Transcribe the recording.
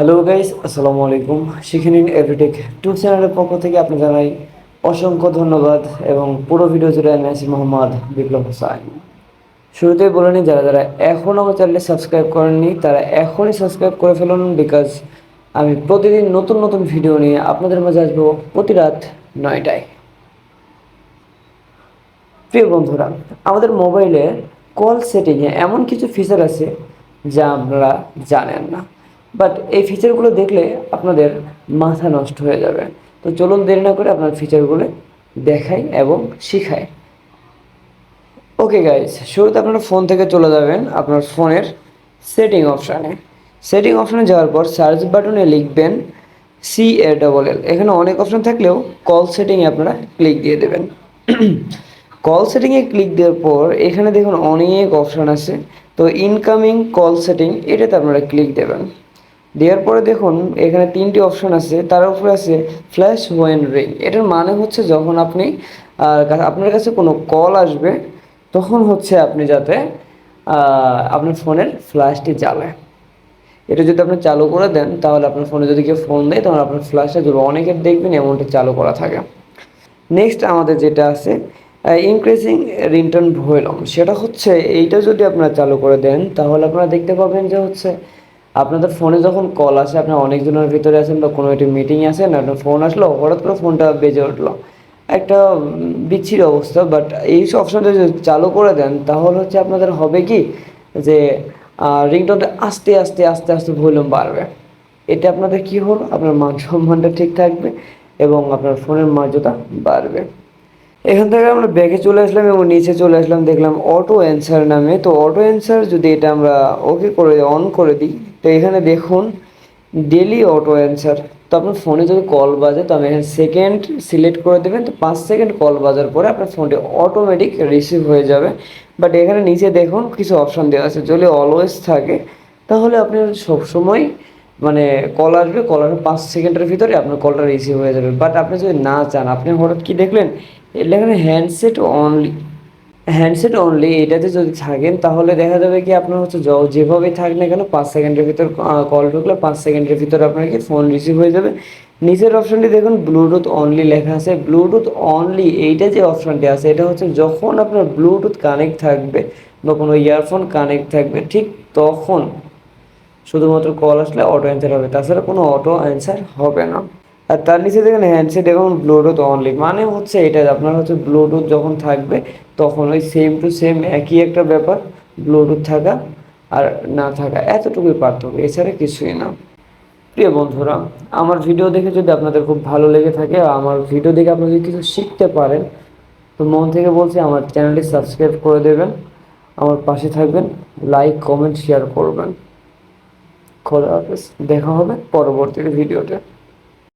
Hello guys আসসালামু আলাইকুম। শিখে নিন এভরিটেক টু চ্যানেলের পক্ষ থেকে আপনি জানাই অসংখ্য ধন্যবাদ এবং পুরো ভিডিও জুড়ে আমি আছি মোহাম্মদ বিপ্লব হোসাইন শুরুতেই বলে নিই, যারা যারা এখনও আমার চ্যানেলে সাবস্ক্রাইব করেননি, তারা এখনই সাবস্ক্রাইব করে ফেলুন বিকজ আমি প্রতিদিন নতুন নতুন ভিডিও নিয়ে আপনাদের মাঝে আসব প্রতি রাত নয়টায়। প্রিয় বন্ধুরা, আমাদের মোবাইলে কল সেটিংয়ে এমন কিছু ফিচার আছে যা আপনারা জানেন না। বাট এই ফিচারগুলো দেখলে আপনাদের মাথা নষ্ট হয়ে যাবে। তো চলুন দেরি না করে আপনার ফিচারগুলো দেখাই এবং শিখাই। ওকে গাইজ শুরুতে আপনারা ফোন থেকে চলে যাবেন আপনার ফোনের সেটিং অপশানে সেটিং অপশানে যাওয়ার পর সার্চ বাটনে লিখবেন সি এ ডবল এল এখানে অনেক অপশান থাকলেও কল সেটিংয়ে আপনারা ক্লিক দিয়ে দেবেন। কল সেটিংয়ে ক্লিক দেওয়ার পর এখানে দেখুন অনেক অপশান আছে। তো ইনকামিং কল সেটিং এটাতে আপনারা ক্লিক দেবেন। দেওয়ার পরে দেখুন, এখানে তিনটি অপশন আছে। তার উপরে আছে ফ্ল্যাশ ওয়েন রিং এটার মানে হচ্ছে যখন আপনি আপনার কাছে কোনো কল আসবে, তখন হচ্ছে আপনি যাতে আপনার ফোনের ফ্ল্যাশটি জ্বালে এটা যদি আপনি চালু করে দেন, তাহলে আপনার ফোনে যদি কেউ ফোন দেয়, তখন আপনার ফ্ল্যাশটা জ্বলবে অনেকের দেখবেন এমনটা চালু করা থাকে। নেক্সট আমাদের যেটা আছে ইনক্রিজিং রিন্টার্ন ভয়েলম সেটা হচ্ছে এইটা যদি আপনারা চালু করে দেন, তাহলে আপনারা দেখতে পাবেন যে হচ্ছে আপনাদের ফোনে যখন কল আসে আপনার অনেকজনের ভিতরে আছেন বা কোনো একটি মিটিং আছেন, আপনার ফোন আসলো, হঠাৎ করে ফোনটা বেজে উঠল। একটা বিচ্ছিরি অবস্থা বাট এই অপশনটা যদি চালু করে দেন, তাহলে হচ্ছে আপনাদের হবে কি? যে রিংটোনটা আস্তে আস্তে আস্তে আস্তে ভলিউম বাড়বে। এতে আপনাদের কি হলো? আপনার মান সম্মানটা ঠিক থাকবে এবং আপনার ফোনের মর্যাদা বাড়বে। এখান থেকে আমরা ব্যাগে চলে আসলাম এবং নিচে চলে আসলাম, দেখলাম অটো অ্যান্সার নামে। তো অটো অ্যান্সার যদি এটা আমরা ওকে করে অন করে দিই এখানে দেখুন ডেলি অটো অ্যান্সার তো আপনার ফোনে যদি কল বাজে, তো আমি এখানে সেকেন্ড সিলেক্ট করে দেবেন। তো পাঁচ সেকেন্ড কল বাজার পরে আপনার ফোনটি অটোমেটিক রিসিভ হয়ে যাবে। বাট এখানে নিচে দেখুন, কিছু অপশান দেওয়া আছে। যদি অলওয়েজ থাকে, তাহলে আপনি সবসময় মানে কল আসবে। কল আসবে পাঁচ সেকেন্ডের ভিতরে আপনার কলটা রিসিভ হয়ে যাবে। বাট আপনি যদি না চান, আপনি হঠাৎ কি দেখলেন? এখানে হ্যান্ডসেট অনলি হ্যান্ডসেট অনলি এটাতে যদি থাকেন, তাহলে দেখা যাবে কি আপনার হচ্ছে যেভাবেই থাক না কেন, পাঁচ সেকেন্ডের ভিতর কল ঢুকলে পাঁচ সেকেন্ডের ভিতর আপনার কি ফোন রিসিভ হয়ে যাবে। নিচের অপশানটি দেখুন ব্লুটুথ অনলি লেখা আছে। ব্লুটুথ অনলি এইটা যে অপশনটি আছে, এটা হচ্ছে যখন আপনার ব্লুটুথ কানেক্ট থাকবে বা কোনো ইয়ারফোন কানেক্ট থাকবে, ঠিক তখন শুধুমাত্র কল আসলে অটো অ্যান্সার হবে। তাছাড়া কোনো অটো অ্যান্সার হবে না। আর তার নিচে দেখেন হ্যান্ডসেট এবং ব্লুটুথ অনলি মানে হচ্ছে এটা, আপনার হচ্ছে ব্লুটুথ যখন থাকবে তখন ওই সেম টু সেম একই একটা ব্যাপার ব্লুটুথ থাকা আর না থাকা, এতটুকুই পার্থক্য। এছাড়া কিছুই না। প্রিয় বন্ধুরা, আমার ভিডিও দেখে যদি আপনাদের খুব ভালো লেগে থাকে, আমার ভিডিও দেখে আপনারা যদি কিছু শিখতে পারেন, তো মন থেকে বলছি আমার চ্যানেলটি সাবস্ক্রাইব করে দেবেন, আমার পাশে থাকবেন লাইক কমেন্ট শেয়ার করবেন। খোদা হাফেজ, দেখা হবে পরবর্তী ভিডিওতে